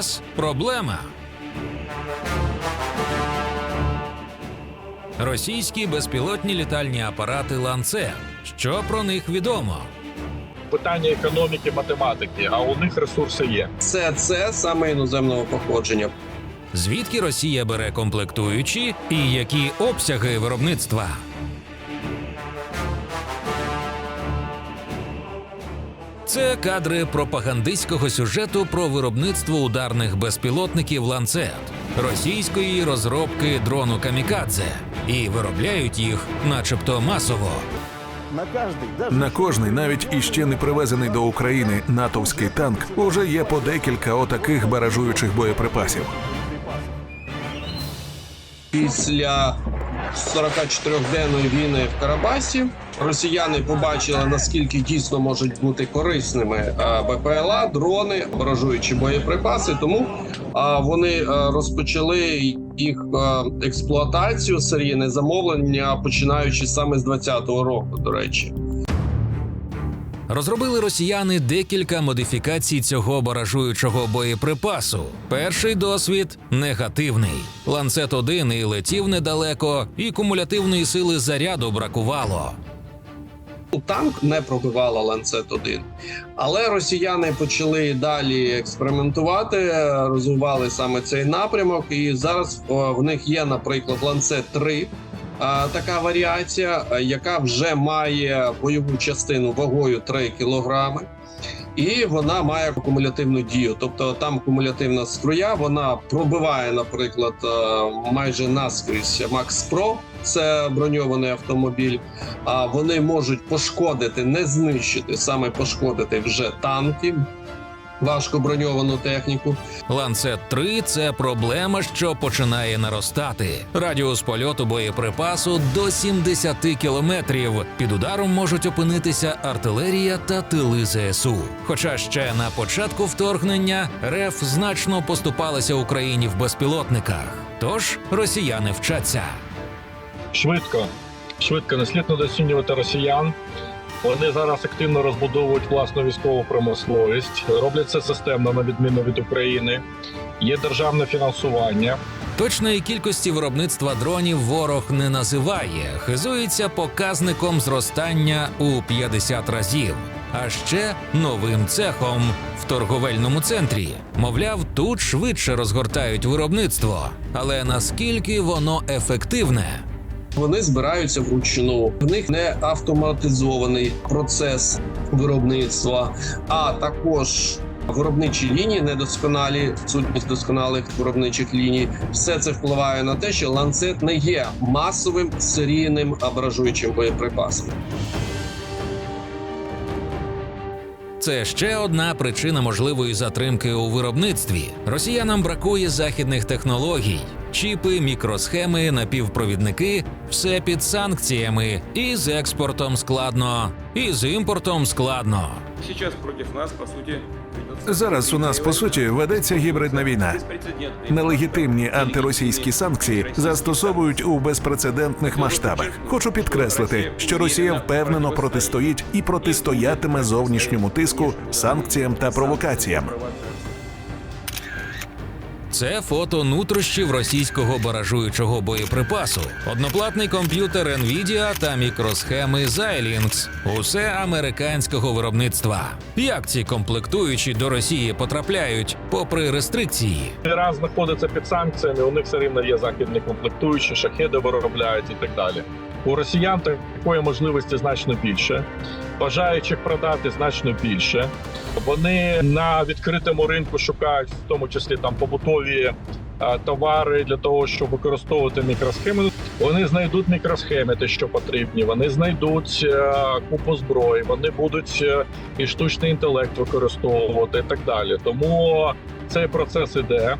нас проблема. Російські безпілотні літальні апарати Ланцет. Що про них відомо? питання економіки, математики, а у них ресурси є. Все це саме іноземного походження. Звідки Росія бере комплектуючі і які обсяги виробництва? Це кадри пропагандистського сюжету про виробництво ударних безпілотників ланцет російської розробки дрону Камікадзе, і виробляють їх, начебто, масово. На каждый, даже На кожний, навіть іще не привезений до України натовський танк, уже є по декілька отаких баражуючих боєприпасів. Після 44-денної війни в Карабасі росіяни побачили наскільки дійсно можуть бути корисними е, БПЛА, дрони, ворожуючі боєприпаси. Тому е, вони е, розпочали їх експлуатацію серійне замовлення, починаючи саме з 20-го року. До речі. Розробили росіяни декілька модифікацій цього баражуючого боєприпасу. Перший досвід негативний. Ланцет 1 і летів недалеко, і кумулятивної сили заряду бракувало. Танк не пробивала ланцет 1 але росіяни почали далі експериментувати, розвивали саме цей напрямок. І зараз в них є, наприклад, ланцет 3 а, така варіація, яка вже має бойову частину вагою 3 кілограми. І вона має кумулятивну дію, тобто там кумулятивна струя, вона пробиває, наприклад, е, майже наскрізь Макс Про, це броньований автомобіль. А вони можуть пошкодити, не знищити, саме пошкодити вже танки, важко броньовану техніку. Ланцет 3 це проблема, що починає наростати. Радіус польоту боєприпасу до 70 кілометрів. Під ударом можуть опинитися артилерія та тили ЗСУ. Хоча ще на початку вторгнення РФ значно поступалася Україні в безпілотниках. Тож росіяни вчаться. Швидко, швидко не слід недооцінювати росіян. Вони зараз активно розбудовують власну військову промисловість, роблять це системно на відміну від України. Є державне фінансування. Точної кількості виробництва дронів ворог не називає, хизується показником зростання у 50 разів. А ще новим цехом в торговельному центрі. Мовляв, тут швидше розгортають виробництво. Але наскільки воно ефективне? Вони збираються вручну. В них не автоматизований процес виробництва, а також виробничі лінії недосконалі, сутність досконалих виробничих ліній. Все це впливає на те, що ланцет не є масовим серійним абражуючим боєприпасом. Це ще одна причина можливої затримки у виробництві. Росіянам бракує західних технологій. Чіпи, мікросхеми, напівпровідники все під санкціями. І з експортом складно, і з імпортом складно. Сейчас против нас, по сути, ведется Зараз у нас по суті ведеться гібридна війна. Нелегітимні антиросійські санкції застосовують у безпрецедентних масштабах. Хочу підкреслити, що Росія впевнено протистоїть і протистоятиме зовнішньому тиску, санкціям та провокаціям. Це фото нутрощів російського баражуючого боєприпасу, одноплатний комп'ютер Nvidia та мікросхеми Xilinx. Усе американського виробництва. Як ці комплектуючі до Росії потрапляють, попри рестрикції? Іран знаходиться під санкціями. У них все рівно є західні комплектуючі, шахеди виробляють і так далі. У росіян такої можливості значно більше, бажаючих продати значно більше. Вони на відкритому ринку шукають, в тому числі там побутові е, товари для того, щоб використовувати мікросхеми. Вони знайдуть мікросхеми, те, що потрібні. Вони знайдуть е, купу зброї. Вони будуть е, і штучний інтелект використовувати, і так далі. Тому цей процес іде.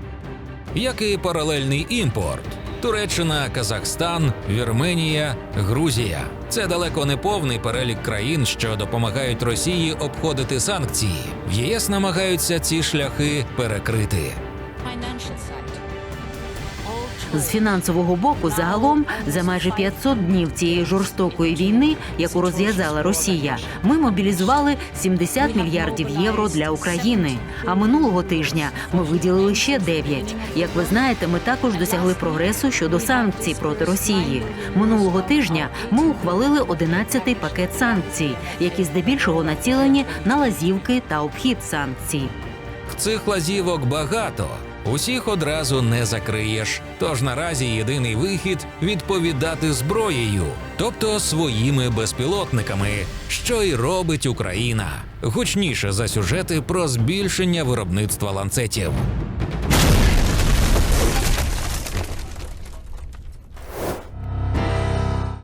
як і паралельний імпорт. Туреччина, Казахстан, Вірменія, Грузія це далеко не повний перелік країн, що допомагають Росії обходити санкції. В ЄС намагаються ці шляхи перекрити. З фінансового боку, загалом, за майже 500 днів цієї жорстокої війни, яку розв'язала Росія, ми мобілізували 70 мільярдів євро для України. А минулого тижня ми виділили ще 9. Як ви знаєте, ми також досягли прогресу щодо санкцій проти Росії. Минулого тижня ми ухвалили 11-й пакет санкцій, які здебільшого націлені на лазівки та обхід санкцій. Цих лазівок багато. Усіх одразу не закриєш. Тож наразі єдиний вихід відповідати зброєю, тобто своїми безпілотниками, що й робить Україна. Гучніше за сюжети про збільшення виробництва ланцетів.